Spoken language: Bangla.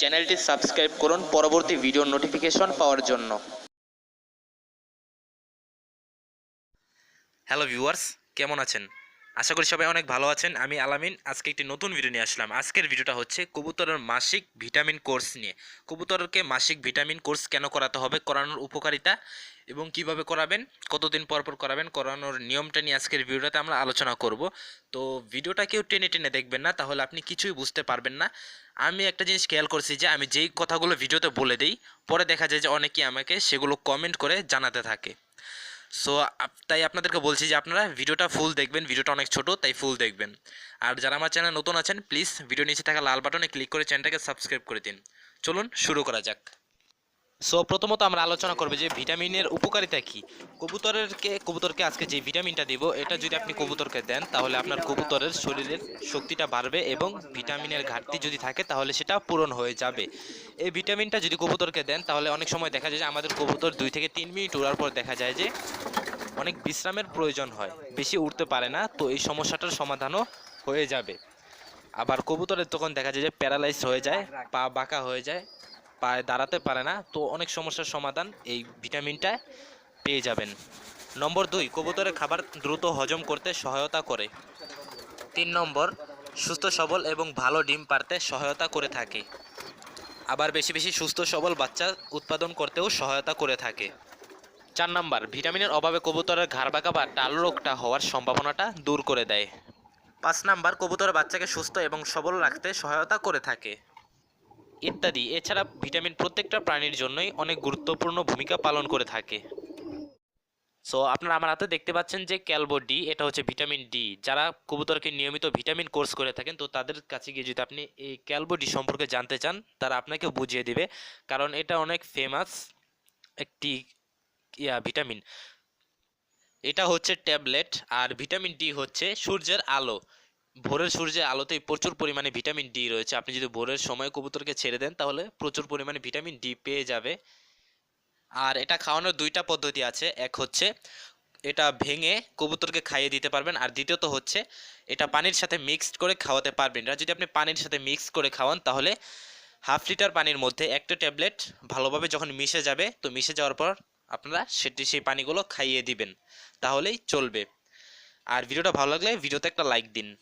চ্যানেলটি সাবস্ক্রাইব করুন পরবর্তী ভিডিও নোটিফিকেশন পাওয়ার জন্য। হ্যালো ভিউয়ার্স কেমন আছেন? আশা করি সবাই অনেক ভালো আছেন। আমি আলামিন, আজকে একটি নতুন ভিডিও নিয়ে আসলাম। আজকের ভিডিওটা হচ্ছে কবুতরের মাসিক ভিটামিন কোর্স নিয়ে। কবুতরকে মাসিক ভিটামিন কোর্স কেন করাতে হবে, করানোর উপকারিতা এবং কীভাবে করাবেন, কতদিন পর পর করাবেন, করানোর নিয়মটা নিয়ে আজকের ভিডিওটাতে আমরা আলোচনা করব। তো ভিডিওটা কেউ টেনে টেনে দেখবেন না, তাহলে আপনি কিছুই বুঝতে পারবেন না। আমি একটা জিনিস খেয়াল করছি যে, আমি যেই কথাগুলো ভিডিওতে বলে দিই, পরে দেখা যায় যে অনেকেই আমাকে সেগুলো কমেন্ট করে জানাতে থাকে। সো তাই আপনাদেরকে বলছি যে আপনারা ভিডিওটা ফুল দেখবেন, ভিডিওটা অনেক ছোট, তাই ফুল দেখবেন। আর যারা আমার চ্যানেল নতুন আছেন প্লিজ ভিডিও নিচে থাকা লাল বাটনে ক্লিক করে চ্যানেলটাকে সাবস্ক্রাইব করে দিন। চলুন শুরু করা যাক। সো প্রথমত আমরা আলোচনা করব যে ভিটামিনের উপকারিতা কি। কবুতরেরকে কবুতরকে আজকে যে ভিটামিনটা দিব, এটা যদি আপনি কবুতরকে দেন, তাহলে আপনার কবুতরের শরীরের শক্তিটা বাড়বে এবং ভিটামিনের ঘাটতি যদি থাকে, তাহলে সেটা পূরণ হয়ে যাবে। এই ভিটামিনটা যদি কবুতরকে দেন, তাহলে অনেক সময় দেখা যায় যে আমাদের কবুতর দুই থেকে তিন মিনিট উড়ার পর দেখা যায় যে অনেক বিশ্রামের প্রয়োজন হয়, বেশি উঠতে পারে না, তো এই সমস্যাটার সমাধানও হয়ে যাবে। আবার কবুতরের তখন দেখা যায় যে প্যারালাইজ হয়ে যায়, পা বাঁকা হয়ে যায় পায়ে, দাঁড়াতে পারে না, তো অনেক সমস্যার সমাধান এই ভিটামিনটা পেয়ে যাবেন। নম্বর দুই, কবুতরের খাবার দ্রুত হজম করতে সহায়তা করে। তিন নম্বর, সুস্থ সবল এবং ভালো ডিম পারতে সহায়তা করে থাকে। আবার বেশি বেশি সুস্থ সবল বাচ্চা উৎপাদন করতেও সহায়তা করে থাকে। চার নাম্বার, ভিটামিনের অভাবে কবুতরের ঘাড় বাঁকা বা টাল রোগটা হওয়ার সম্ভাবনাটা দূর করে দেয়। পাঁচ নাম্বার কবুতরের বাচ্চাকে সুস্থ এবং সবল রাখতে সহায়তা করে থাকে। ইত্যাদি। এছাড়া ভিটামিন প্রত্যেকটা প্রাণীর জন্যই অনেক গুরুত্বপূর্ণ ভূমিকা পালন করে থাকে। সো আপনারা আমার হাতে দেখতে পাচ্ছেন যে ক্যালবো ডি, এটা হচ্ছে ভিটামিন ডি। যারা কবুতরকে নিয়মিত ভিটামিন কোর্স করে থাকেন, তো তাদের কাছে গিয়ে যদি আপনি এই ক্যালবো ডি সম্পর্কে জানতে চান, তারা আপনাকে বুঝিয়ে দিবে। কারণ এটা অনেক ফেমাস একটি ইয়া ভিটামিন। এটা হচ্ছে ট্যাবলেট, আর ভিটামিন ডি হচ্ছে সূর্যের আলো। ভোরের সূর্যের আলোতেই প্রচুর পরিমাণে ভিটামিন ডি রয়েছে। আপনি যদি ভোরের সময় কবুতরকে ছেড়ে দেন, তাহলে প্রচুর পরিমাণে ভিটামিন ডি পেয়ে যাবে। আর এটা খাওয়ানোর দুইটা পদ্ধতি আছে। এক হচ্ছে, এটা ভেঙে কবুতরকে খাইয়ে দিতে পারবেন। আর দ্বিতীয়ত হচ্ছে, এটা পানির সাথে মিক্সড করে খাওয়াতে পারবেন। এটা যদি আপনি পানির সাথে মিক্স করে খাওয়ান, তাহলে হাফ লিটার পানির মধ্যে একটা ট্যাবলেট ভালোভাবে যখন মিশে যাবে, তো মিশে যাওয়ার পর আপনারা সেটি সেই পানিগুলো খাইয়ে দিবেন। তাহলেই চলবে। আর ভিডিওটা ভালো লাগলে ভিডিওতে একটা লাইক দিন।